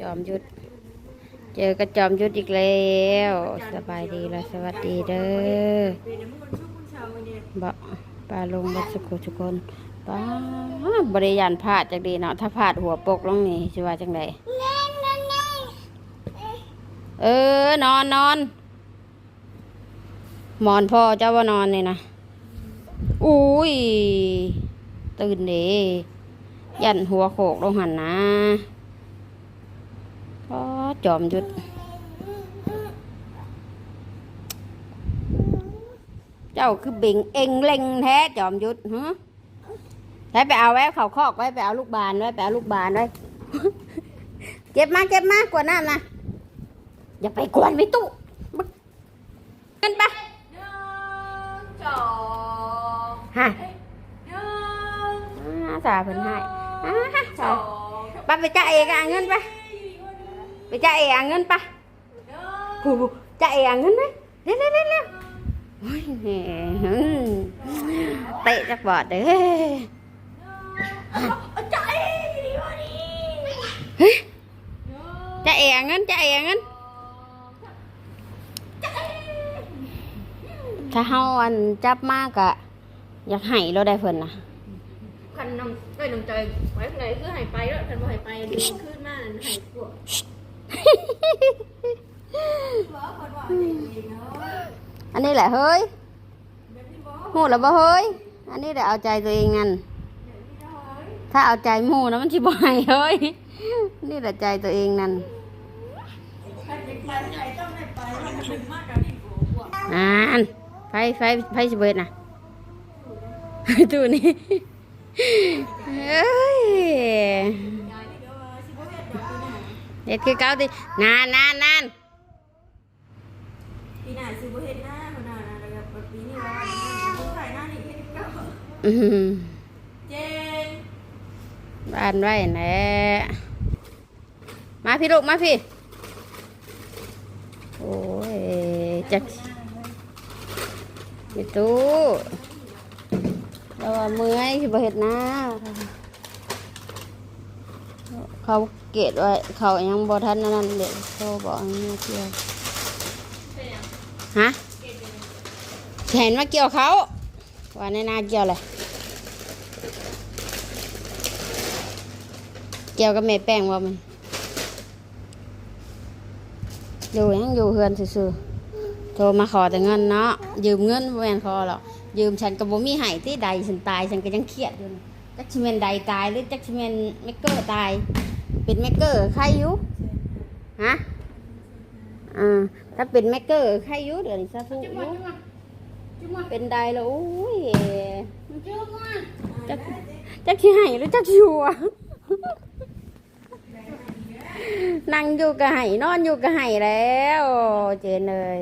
จอมยุทธเจอกับจอมยุทธอีกแล้วสบายดีและสวัสดีเด้อบอกปลาลงบัสุขุทุกคนป้าบริยานพลาดจากดีเนาะถ้าพลาดหัวปกลงนี่สิว่าจังไดเออนอนนอนหมอนพ่อเจ้าว่านอนนี่นะอุ้ยตื่นเด้ยันหัวโขกลงหันนะ จอมยุดเจ้าคือเบ่งเองเล็งแท้จอมยุทธฮะไปไปเอาไว้เขาคอกไว้ไปเอาลูกบานไว้ไปเอาลูกบานไว้เก็บมาเก็บมากว่าน้ำนะอย่าไปกวนไม่ตู้บึ๊กขึ้นไปหนึ่งสองฮะหนึ่งอ่าสาเพิ่นให้อ่าฮะสสาองไปไปจ่ายเองอะเงินไป ไปจ่าเองอะเงินปหนึ่งผู้ผู้จ่าเองอะเงินไปเร็วเร็วเร็วเร็วเตะจักบอดเด้อใจดีวะนี่จ่าเองอะเงินจ่าเองอะเงินถ้าเฮาอันจับมากอะอยากให้เราได้เพิ่นนะคันนำเอ้ยนำใจไว้ข้างในคือหายไปแล้วคันบ่หายไปเดี๋ยวขึ้นมาหายพวก อันนี้แหละเฮ้ยหูแล้วบ่เฮ้ย อันนี้แหละเอาใจตัวเองนั่นแบบนี้เนถ้าเอาใจหมู่นะมันสิบ่ให้เฮ้ย นี่แหละใจตัวเองนั่นคันจะไปไหนต้องได้ไปมันถึงมากกับนี่โกว่านไฟไฟไฟสิเบิดนะตู้นี้เอ้ย เด็ดคือเก่าตินานนานนานปีหน้าสิบ่เฮ็ดหน้าคนน่ะแล้วก็ปีนี้ว่าสิใส่หน้านี่เฮ็ดเก่าอื้อหือเจนบ้านไว้แหละมาพี่ลูกมาพี่ โอ้ยจักพี่ตู้เราว่าเมื่อยสิบ่เฮ็ดนะเขา เกตไว้เขายังบ่ทันนั่นเด็กเขาบอกให้มาเกี่ยวฮะเห็นมาเกี่ยวเขาว่าในนาเกี่ยวเลยเกี่ยวกับแม่แป้งว่ามันอยู่ยังอยู่เฮือนซื่อๆโทรมาขอแต่เงินเนาะยืมเงินบ่แม่นขอหรอกยืมฉันก็บ่มีให้ที่ใดฉันตายฉันก็ยังเครียดอยู่นี่จักสิแม่นใดตายหรือจักสิแม่นแมกเกอร์ตาย เป็นแมกเกอร์ใครอยู่ฮะอ่าถ้าเป็นแมกเกอร์ใครอยู่เดี๋ยวนี้ซะทุกอยู่เป็นใดแล้วโอ้ยจักจักสิให้หรือจักสิหัวนั่งอยู่กับไห้นอนอยู่กับไห้แล้วเจนเลย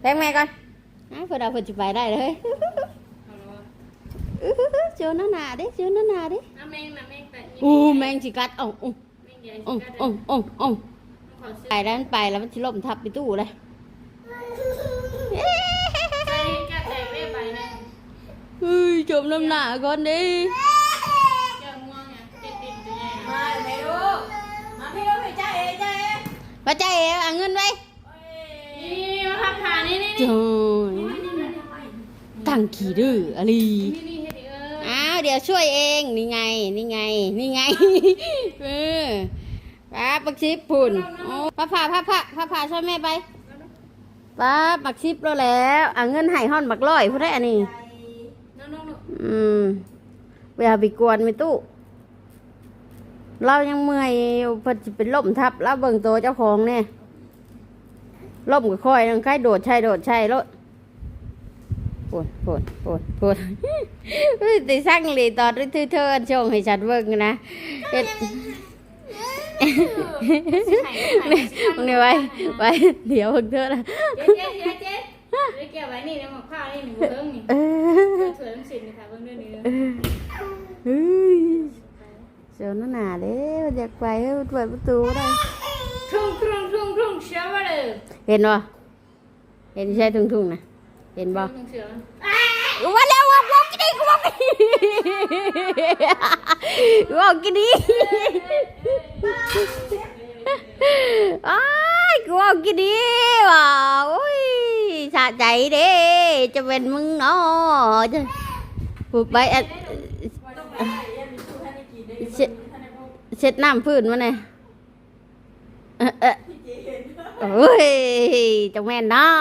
แพงแม่ก่อนอ้าวเพื่อดาวเพื่อจะไปได้เลยอื้อหือเจ้าหน้าหนาดิเจ้าหน้าหนาดิน้ำแมงน้ำแมงแต่อู้แมงสิกัดอ่องอ่ ององององอ่องขอซื้อไปแล้วมันไปแล้วมันสิล่มทับไปตู้เลยใจกระแตกได้ใบนึงเฮ้ยจมน้ำหนาก่อนดิเจ้าง่วงอะติดติดตัวใหญ่มาไม่รู้มาใจเองใจเองมาใจเอ๋เอาเงินไว้นี่มาพับผ่านี่นี่จอยตั้งขี่ดื้ออะไรอออ้าวเดี๋ยวช่วยเอง นี่ไง นี่ไง นี่ไง เออ ป้าปักชิปพุ่นโอ้ป้าผ่าป้าผ่าป้าผ่าช่วยแม่ไปป้าปักชิปแล้วแล้วเอาเงินให้ห้อนบักร้อยพูดได้อันนี้น้องน้องน้องอืมเวลาไปกวนไม่ตู้เรายังเมื่อยอยู่เพิ่นสิเป็นล่มทับแล้วเบิ่งตัวเจ้าของเนี่ยล่มก็ค่อยนังใครโดดใช่โดดใช่รถปวดปวดปวดปวดเฮ้ยติสั่งเลยตอนที่เธอชงให้ฉันเบิ่งนะเฮ็ด นี่ไว้ไว้เดี๋ยวเพิ่งเธอนะเจ๊เจ๊เจ๊เจ๊เก็บไว้นี่แล้วหมกข้าวนี่หนึ่งเบิ้งนี่เออสวยต้องสินนะคะเบิ้งด้วยนี่เออเฮ้ยเสียวหน้าหนาเด้มันอยากไปเฮ้ยมันเปิดประตูได้ทุ่งทุ่งทุ่งทุ่งเชื่อว่าเลยเห็นบ่เห็นใช่ทุ่งๆนะเห็นบ่ทุ่งเสือว่าแล้ว ดิกูว่าไม่ว่ากินดิอ้ายกูว่ากินดีว่าโอ้ยสะใจเด้จะเป็นมึงเนาะจะผูกไปเช็ดน้ำพื้นมาเนี่ยเอ้ยจังแม่นเนาะ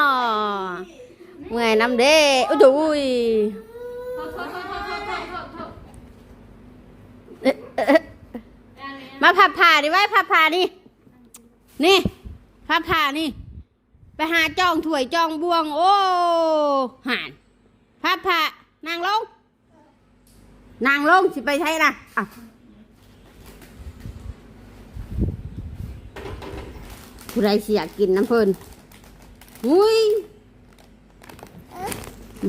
เมื่อยน้ำเด้อุ้ย มาพับผ่าดิไว้พับผ่านี่นี่พับผ่านี่ ไปหาจ้องถ้วยจ้องบวง โอ้ห่านพับผ่านางลง นางลงสิไปใช่ละอะผู้ใดสิอยกินน้ำเพลินอุ้ย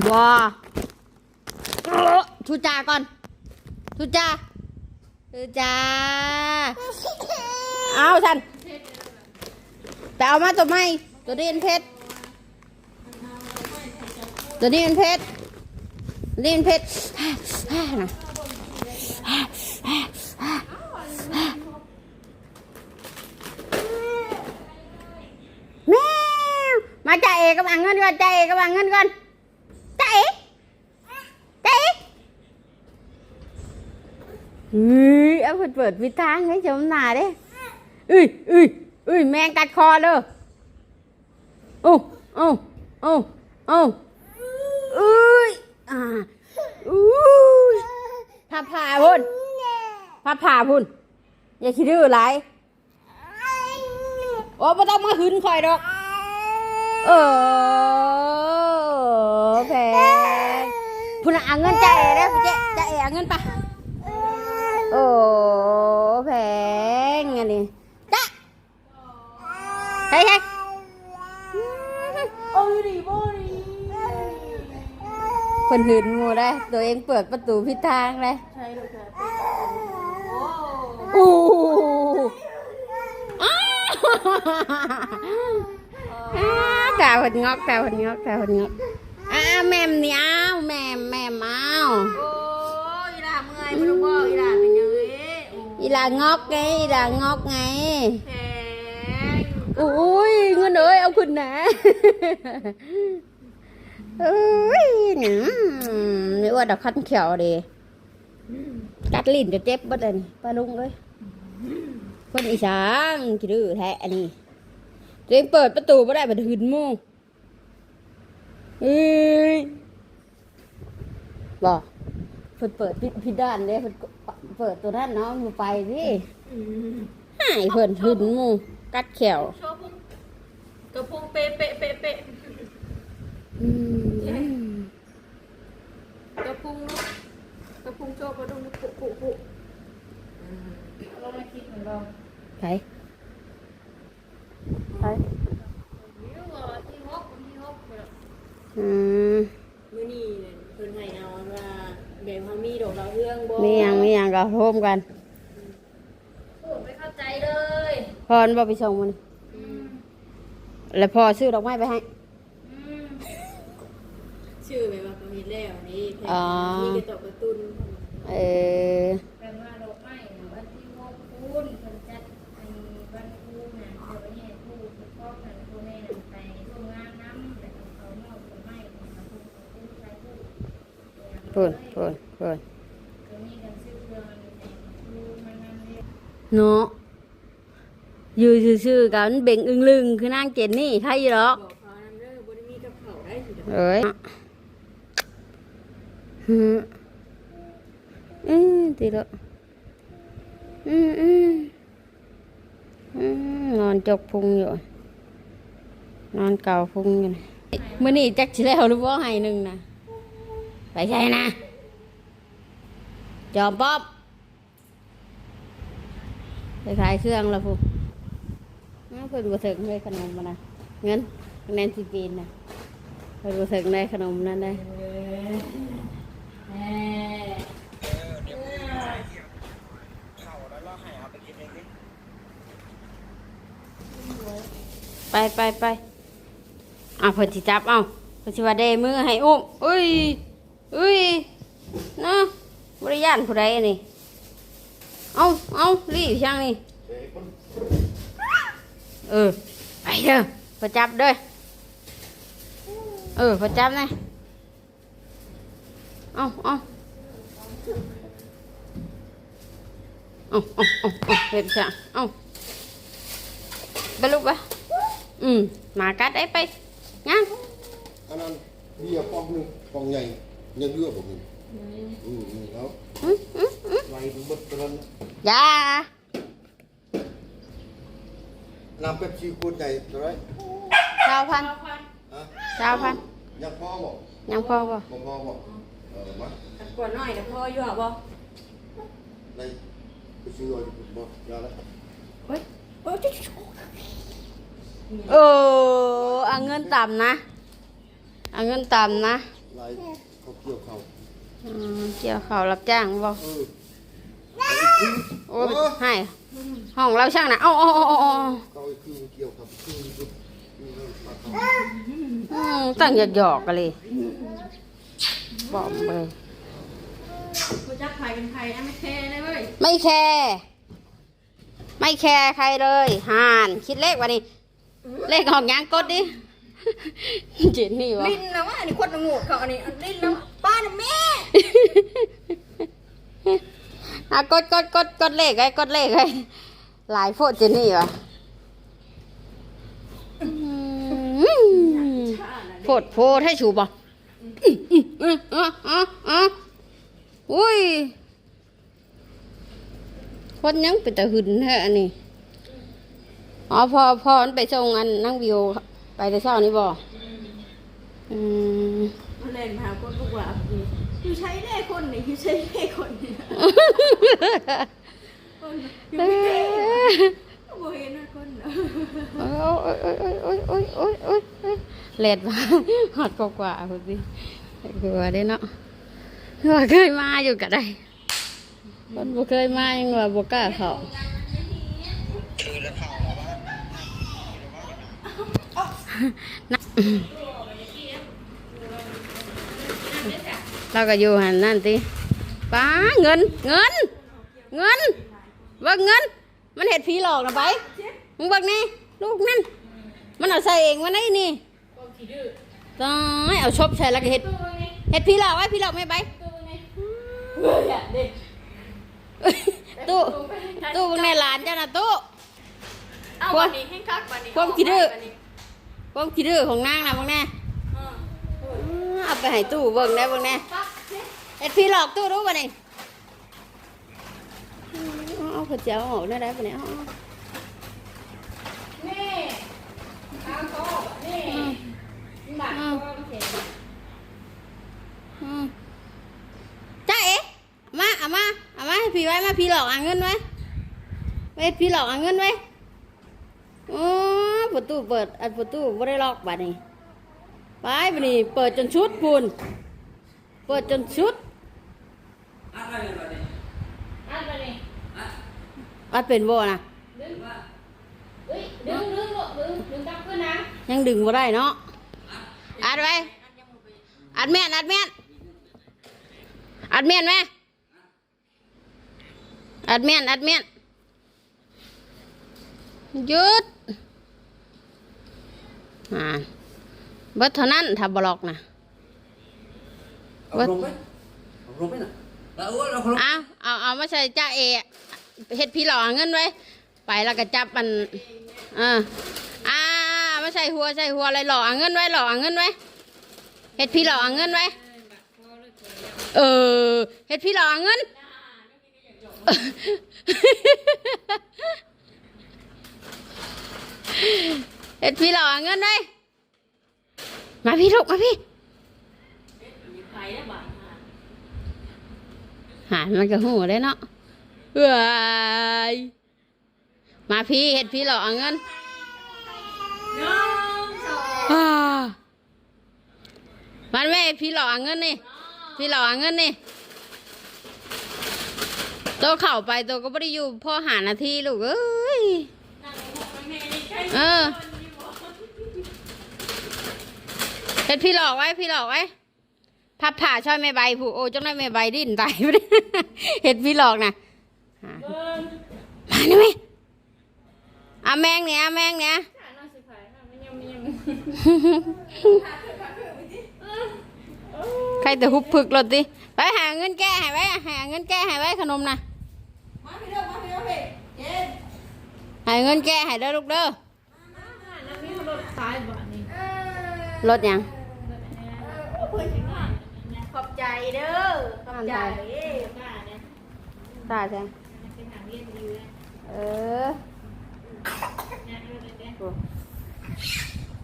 บอ ทุจาก่อนทุจาทุจาเอาท่านไปเอามาตัวใหม่ตัวนี้เป็นเพชรตัวนี้เป็นเพชรตัวนี้เป็นเพชรนะแมวมาจ่าเอกกับอังเงินก่อนจ่าเอกกับอังเงินก่อนจ่าเอกจ่าเอก เฮ้ยเอาเปิดเปิดวิทางให้ชมหนาเด้เอ้ยเอ้ยเอ้ยแมงกัดคอเด้อโอ้โอ้โอ้โอ้เอ้ยอ่าอุ้ยผ่าผ่าพุ่นผ่าผ่าพุ่นอย่าคิดดื้อไรโอ้ไม่ต้องมาหึนคอยดอกเออแพงพุ่นเอาเงินใจายได้พี่เจ๊ใจายเอาเงินปะ โอ้แพงอันนี้จ้ะใช่ใช่โอ้ยดีโบดีคนหืนงูได้ ตัวเองเปิดประตูพิดทางเลยใช่ลูกค่ะโอ้อู้อ้าอ้ากาวคนงอกกาวคนงอกกาวคนงอกอ้าแม่มนี่อ้าวแม่มแม่มอ้าวโอ้ยด่าเมื่อยไม่รู้ว่าอีด่า เป็นยังไงอีหลางอกไงอีหลางอกไงแพงอุ้ยเงินเอ้ยเอาคุณนะเอ้ยหนังนี่ว่าดอกคันเขียวดีกัดลิ้นจะเจ็บบัดเลยนี่ป้าลุงเลยคนอีสานคิดดื้อแท้อันนี้ตัวเองเปิดประตูไม่ได้บัดหืนโมงเอ้ยบอกเปิดเปิดพิพิดด้านเด้เพิ่น เปิดตัวด้านเนาะมาไปสิหายเพิ่นหืนโมงกัดเขียวโชว์พุงกระพุงเป๊ะเป๊ะเป๊ะเป๊ะอืมกระพุงลูกกระพุงโชว์กระดุมปุปุปุเรามาคิดของเราไปไปเรื่องว่าที่ฮอกที่ฮอกไปแล้วอืม มื้อนี้เนี่ยเพิ่นให้เอาว่าแบบ เฮามีดอกดาวเรืองบ่มีอย่างมีอย่างก็โฮมกันพูดไม่เข้าใจเลยพรบ่ไปส่งมันอืมแล้วพอซื้อดอกไม้ไปให้ อืมชื่อแบบว่าเขาเห็นแล้วนี่แพงอ๋อ มีกระตอกกระตุนเออแปลว่าดอกไม้วันที่หกคูณคนจัดไอ้วันคูณน่ะเดี๋ยวนี้ผู้ผู้พ่อกันผู้แม่นำไปร่วมงานน้ำแต่เขามอบดอกไม้ของเขาผู้ผู้ชายผู้พูน พูนพูนตัวนี้ กันซื้อเครื่องในผู้มันนั่นเรียกเนาะอยู่ซื่อๆกันเบ่งอึงลึงคือนางเจนนี่ใครอยู่หรอกบอกเขานำเด้อบ่ได้มีกับเขาได้สิเอ้ยฮึอืมตีละอืมอืมอืมนอนจกพุงอยู่ นอนเก่าพุงอยู่นะมื่อนี้จักชิแล้วหรือว่าให้หนึ่งนะไปใช่นะ จอมป๊อบไปขายเครื่องแล้วพูอ้าวเพิ่นบ่ถึงเลยขนมมานะเงินคะแนนสิปีนนะเพิ่นบ่ถึงได้ขนมนั่นได้ไปไปไปอะเพิ่นสิจับเอาเพิ่นสิว่าเดมือให้อุ้มอุ้ยอุ้ยนะ บริยานผู้ใดนี่ เอาเอารีบช่างนี่ เออ ไปเด้อไปจับเด้อเออพอจับนะเอาเอาเอาเอาเอาเอาเห็บจ้ะเอาไปลูกไปอืมหมากัดได้ไปงั้นอันนั้นเบียร์ปองหนึงปองใหญ่ยังเยอะผมนี่อืมอืมแล้วอืมอืม อย่าน้ำเป๊ปซี่ขวดใหญ่เท่าไรชาวพันเอาพันฮะชาพันยังพอบอกยังพอป่ะบ่พอบอกเออมาขัดกว่าน้อยนะพ่ออยู่อะบ่ในไปซื้อเอาอยู่บอกยาแล้วเฮ้ยเฮ้ยเออเอาเงินต่ำนะเอาเงินต่ำนะ อืมเกี่ยวเขาวรับจ้างบ่เออโอ้ยให้ห้องเราช่างนะเอ้าเอ้าเอ้าเอ้าเอ้าเขาไอ้คือเกี่ยวครับคือคือคือปากเขาอืมตั้งหยอกหยอกๆกันเลยบอกเลย กูจักใครเป็นใครนะไม่แค่เลยเว้ยไม่แคร์ไม่แคร์ใครเลยห่าน คิดเลขวะนี่เลขออกยังกดดิ เจนนี่วะลิ้นนะว่าอันนี้คนโงูเขาอันนี้อันลิ้นแล้วป้าน่ะแม่อะกดกดกดกดเลขไอ้กดเลขไอ้หลายโฟดเจนนี่วะอืมโฟดโฟดให้ชูบ่อืมอืมอืมอืมอุ้ยคนยังเป็นตะหึนแท้อันนี้อ๋อพอพอมันไปส่งอันนั่งวิว ไปแต่เช้านี้บ่อืมมาเล่นมาหาคนบอกว่าอยู่ใช้ได้คนนี่อยู่ใช้ได้คนนี่คนอยู่ไม่ได้บ่เห็นนะคนเนาะโอ้ยโอ้ยโอ้ยโอ้ยโอ้ยโอ้ยโอ้ยเลดมาหอดกว่าๆคุณสิคือว่าได้เนาะว่าเคยมาอยู่ก็ได้คนบ่เคยมายังว่าบ่กล้าเข้านะ เราก็อยู่หันนั่นติป้าเงิน เงิน เงินเบิ่งเงิน มันเห็ดผีหลอกนะไปมึงเบิ่งนี่ลูกนั่นมันเอาใส่เองมันไอ้นี่ตายเอาชบใส่แล้วก็เห็ดเห็ดผีหลอกไว้ผีหลอกไม่ไปเฮ้ตู้ตู้มึงในหลานเจ้าน่ะตู้เอาวันนี้ให้คักวันนี้ความขี้ดื้อ ความขี้ดื้อของนางนะมึงแน่อ่าเอาไปให้ตู้เบิ่งได้เบิ่งแน่คักสิเห็ดผีหลอกตู้รู้ป่ะนี่เอาเอาเจ้าออกได้ได้ป่ะเนี่ยเอาเอานี่เอาเขาออกนี่หนักก็เห็นอืมจ้าเอ๋เอามาเอามาเอามาให้พี่ไว้มาพี่หลอกเอาเงินไว้ไว้พี่หลอกเอาเงินไว้อ๋อ ประตูเปิด อันประตูไม่ได้ล็อกบัดนี้ไปบัดนี้เปิดจนชุดพูนเปิดจนชุดอันไปนี่อัดเป็นบ่นะดึงเฮ้ยดึงดึงลูกดึงดึงกลับขึ้นนะยังดึงบ่ได้เนาะอัดไว้อัดแม่นอัดแม่นอัดแม่นไหมอัดแม่นอัดแม่นหยุด อ่าเบิดเท่านั้นถ้าบล็อกนะเอาลงไหมเอาลงไหมน่ะเอาเอาเอาลงเอาเอาเอามาใส่จ้าเอเฮ็ดพี่หลอกเอาเงินไว้ ไปแล้วก็จับมันเอ่าอ่ามาใส่หัวใส่หัวอะไรหลอกเอาเงินไว้หลอกเอาเงินไว้เฮ็ดพี่หลอกเอาเงินไว้เออเฮ็ดพี่หลอกเอาเงิน เฮ็ดพี่หลอกเอาเงินไว้มาพี่ลูกมาพี่ไปแล้วบ่ายหามันก็หูได้เนาะเอ้ยมาพี่เห็ดพี่หลอกเอาเงินหนึ่งสองอ่ามันแม่พี่หลอกเอาเงินนี่ พี่หลอกเอาเงินนี่ตัวเข่าไปตัวก็ไม่ได้อยู่พ่อหานาทีลูกเอ้ยนั่งในห้องแม่นี่ใช่เออ เห็ดพี่หลอกไว้พี่หลอกไว้พับผ่าช่อยแม่ใบผู้โอ้จังได้แม่ใบดิ้นตายเห็ดพี่หลอกนะมาหน่อยไหมอาแมงเนี่ยอาแมงเนี่ยขาน้องสิผายใครแต่ฮุบผึกรถดิไปหาเงินแก้ให้ไว้หาเงินแก้ให้ไว้ขนมนะมาพี่เด้อมาพี่เด้อพี่เย็นหาเงินแก้ให้เด้อลูกเด้อน้ำนี้ รถตายบ่นี่รถหยังขอบใจเด้อ ขอบใจเอ้ยป้าเนี่ยตาใช่เป็นหางเรียนดีเลยเออเนี่ยเออเด้อโอ้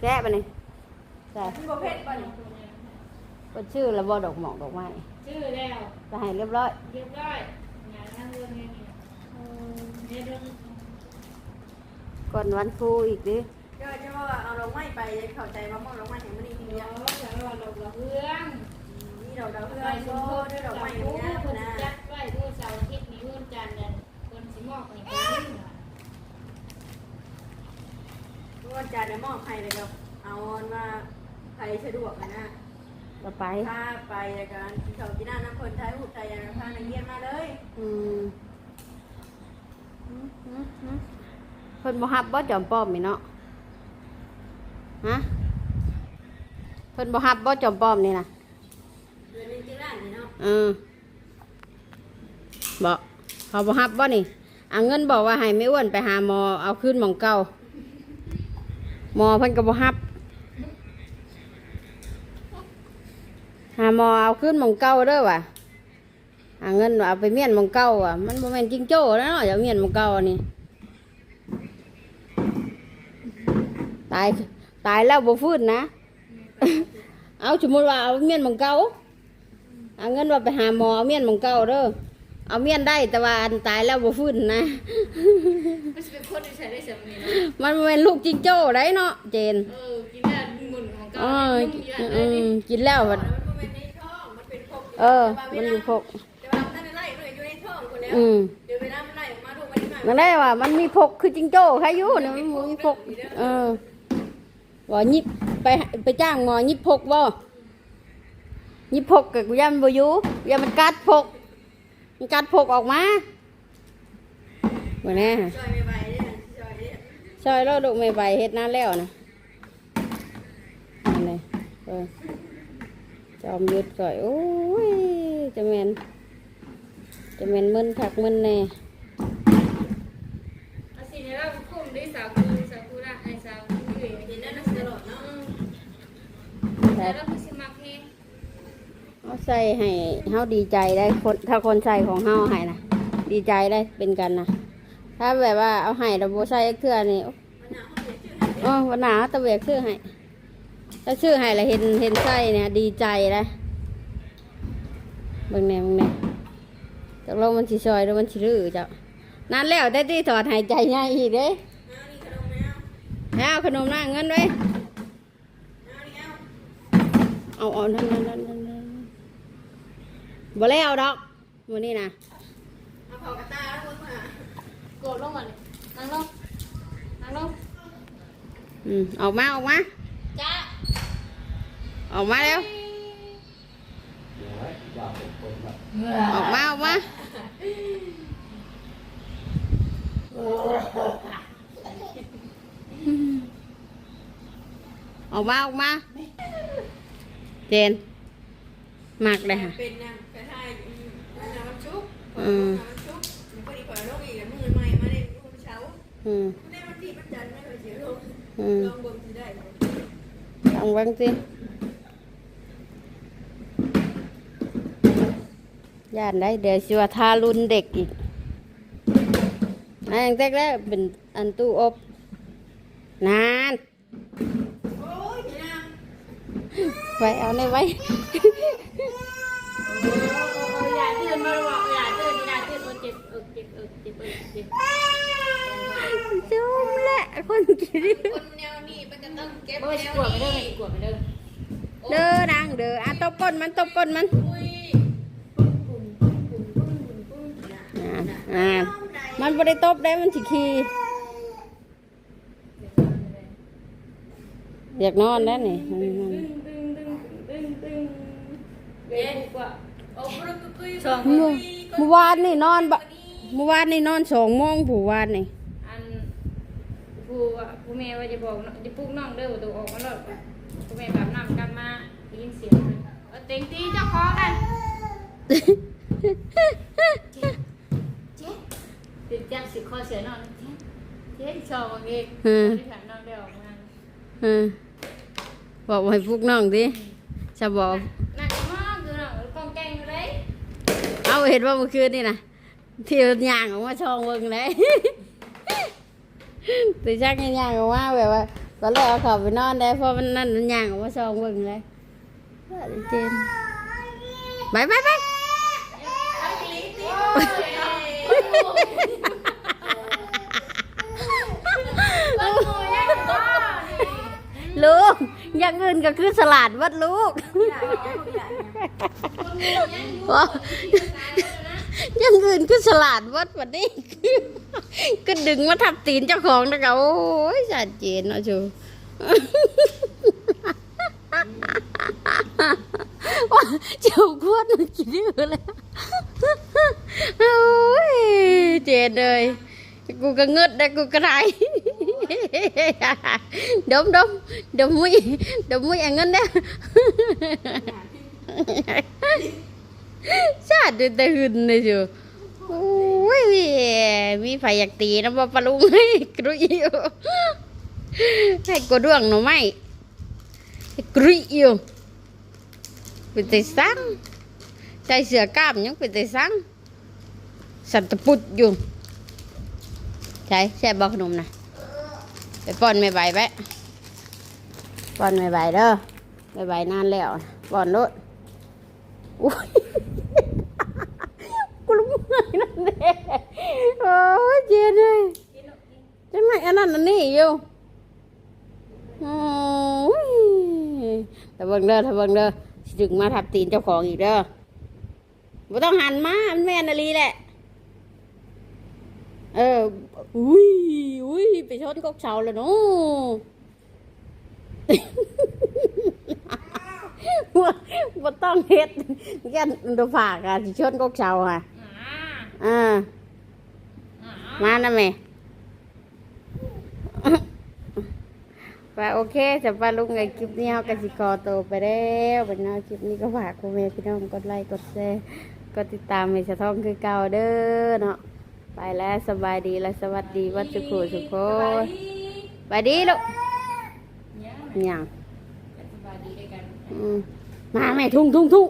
แก้ไปนี่ใช่พี่ประเภทบ่นี่ก็ชื่อแล้วบ่ดอกหมอกดอกไม้ชื่อแล้วจะให้เรียบร้อย เรียบร้อยงานนั่งเรื่องนี้เนี่ยเรื่องก่อนวันครูอีกดิ ไม้ไปเข้าใจว่ามองลงไม้เห็นมันดีทีเดี๋เดียยววจะว่าเราเราเรื่องนี่เราเราเพื่ไปอนชุโซ่มชนด้วยดอกเราไม้รู้เนี่ยคนนะจัดไว้ผู้เสาร์อาทิตย์นี้วันจันทร์เนี่ยคนสิมอกให้กันวันจันทร์เนี่ยมอบให้เลยครับเอาว่าใครสะดวกนะก็ไปถ้าไปกันเขาจีน่าน้ำคนไทยหุบไทยพานักเรียนมาเลยอืมอืมอืมอืมเพิ่นบ่ฮับบ่จอมป้อมนี่เนาะ ฮะเพิ่นบ่ฮับบ่จอมป้อมนี่นะเดือนนึงจีน่านี่เนาะเออบ่เขาบ่ฮับบ่นี่เอาเงินบอกว่าให้ไม่อ้วนไปหาหมอเอาขึ้นหมองเก่าหมอเพิ่นก็บ่ฮับหาหมอเอาขึ้นหมองเก่าเด้อว่ะเอาเงินเอาไปเมียนหมองเก่าอะมันบ่แม่นจิงโจ้แล้วเนาะอย่าเมียนหมองเก่าอันนี้ตาย ตายแล้วบ่ฟื้นนะ เอาสมมุติว่าเอาเมียนหมองเก่าเอาเงินว่าไปหาหมอเอาเมียนหมองเก่าเด้อเอาเมียนได้แต่ว่าอันตายแล้วบ่ฟื้นนะไม่ใช่เป็นคนที่ใช้ได้สามีนะมันบ่แม่นลูกจิงโจ้ได้เนาะเจนเออกินได้หมุนของเอเก่าออืมกินแล้วมันมันเป็นในท้องมันเป็นพกเออ มันอยู่พกแต่ว่าท่านไล่เลยอยู่ในท้องคนแล้วอืมเดี๋ยวเวลามันไล่ออกมาดูมันได้มันได้ว่ามันมีพกคือจิงโจ้ใครอยู่เนี่ยมันบ่มีพกเออ ว่ายิบไปไปจ้างหมอยิบพกบ่ยิบพกกับกูย่ามันบ่อยู่ย่ามันกัดพกมันกัดพกออกมาบ่แน่จอยไม่ไหวเนี่ยจอยเนี่ยซอยเราดุไม่ไหวเฮ็ดนานแล้วนะนั่นเออจอมยุดก่อยโอ้ยจะแมนจะแมนมึนถักมึนแน่ อาสิเนี่ยเราคุ้มได้สาวคือสาวคือละไอ้สาวคือ เห็นนั่นตลอดเนาะ แต่เราคือสิมักเขาใส่ให้เฮาดีใจได้คนถ้าคนใส่ของเฮาให้นะดีใจได้เป็นกันนะถ้าแบบว่าเอาให้เราโบใส่เครือนี่มันหนาวเขาเสียชื่โอ้วันหนาตะเวกซื้อให้ถ้าซื้อให้ล้วเห็นเห็นไส้เนี่ยดีใจเลยเบิ่งแหน่เบิ่งแหน่ตกลงมันสิซอยหรือมันสิรื้อจ้ะนั่นแล้วได้ที่ถอดหายใจง่ายอีกเด้เอานี่ขนมแล้วเอาขนมหน้าเงินไว้ เอาเอานั่นนั่นนั่นนั่นนั่นบ่แล้วดอกมื้อนี้นะเอาเผากระตาแล้วมึงมาโกรธลงก่อนนั่งลงนั่งลงอืมออกมาออกมาจ้าออกมาแล้วออกมาออกมาออกมาออกมา เจนมากเลยค่ะเป็นนะกระทายมันน้ำชุบอืมน้ำชุบมันก็ดีกว่าโรคอีกมือใหม่มาในมือเช้าอืมในวันที่มันจันทร์ไม่เคยเสียโรคอืมลองบ่มสิได้ลองเบิ่งสิย่านได้เดี๋ยวสิว่าทารุนเด็กอีกอันแรกแล้วเป็นอันตู้อบนาน โอ้ยนี่นะ ไว้เอาในไว้อย่าตื่นมาบอกอย่าตื่นอย่าตื่นเออเจ็บเออเจ็บเออเจ็บเออเจ็บจุ่มแหละคนกินคนแนวนี้มันจะต้องเก็บบ่แนสิวกวดไปเด้อนี้กวดไปเด้อเด้อดังเด้ออะตบก้นมันตบก้นมันอุ้ยอ่าอ่ามันบ่ได้ตบได้มันสิขี้อยากนอนแล้วนี่ สองเมื่อเมื่อวานนี่นอนบะเมื่อวานนี่นอนสองโมงผู้วานนี่อันผู้ว่าผู้แม่ว่าจะบอกจะปลุกน้องเด้อต้องออกมาแล้วผู้แม่แบบน้ำกลับมาได้ยินเสียงเอาเต็งตีเจ้าของกันเจ๊ติดจักสิคอเสียนอนเจ๊เจ๊ชอบมาเองอืมที่ผ่านนอกได้ออกมาเออบอกให้พวกน้องดิจะบอก หนักมากคือหนักกองแกงเลย เอาเห็นว่าเมื่อคืนนี่นะที่ย่างออกมาช่องเบิ่งเลยตีชักย่างออกมาแบบว่าตอนแรกเอาเขาไปนอนได้เพราะมันนั่นมันย่างออกมาช่องเบิ่งเลยเจนไปไปไป ลูก อย่างอื่นก็คือสลัดวัดลูกว่าอย่างอื่นคือสลัดวัดวันนี้ก็ดึงมาทับตีนเจ้าของนะเขาโอ้ยสัดเจนเนาะชูว่าเจ้าขวดมันกินอยู่แล้วโอ้ยเจนเลยกูก็เงึดได้กูก็ไร ดมดมดมมุ้ยดมมุ้ยอันเงินเนี่ยชาติแต่หึนเลยจูโอ้ยมีไฟอยากตีนะบ่ปะลุงให้กรุยอยู่ให้กดดวงหน่อไม้ให้กรุยอยู่เป็นแต่สังใจเสือกล้ามยังเป็นแต่สังสันตะปุดอยู่ใช่แช่บอกขนมนะ ไปป้อนไม่ใบไปป้อนไม่ใบเด้อไม่ใบนานแล้วป้อนโลดอุ้ยกูรู้ไหมนั่นเด้โอ้ยเจนเลยจะไม่อันนั้นอันนี้อยู่ถ้าเบิ่งเด้อถ้าเบิ่งเด้อจึงมาทับตีนเจ้าของอีกเด้อบ่ต้องหันมา มันแม่นอลีแหละ เออ อุ้ยอุ้ยไปชนกกเสาแล้วเนาะว่าบ่ต้องเฮ็ดแกันตัวฝากอะสิชนกกเสาอะอ่ามานะแม่ไปโอเคจะไปลุงไงคลิปนี้เอากสิกอโตวไปแล้วเป็นน้าคลิปนี้ก็ฝากคุณแม่พี่น้องกดไลค์กดแชร์กดติดตามให้สะท้องคือเก่าเด้อเนาะ ไปแล้วสบายดีและสวัสดีวัดสุขสุขโคไปดีลูกยังสบายดีด้วยกันอืมมาแม่ทุ่งทุ่งทุ่ง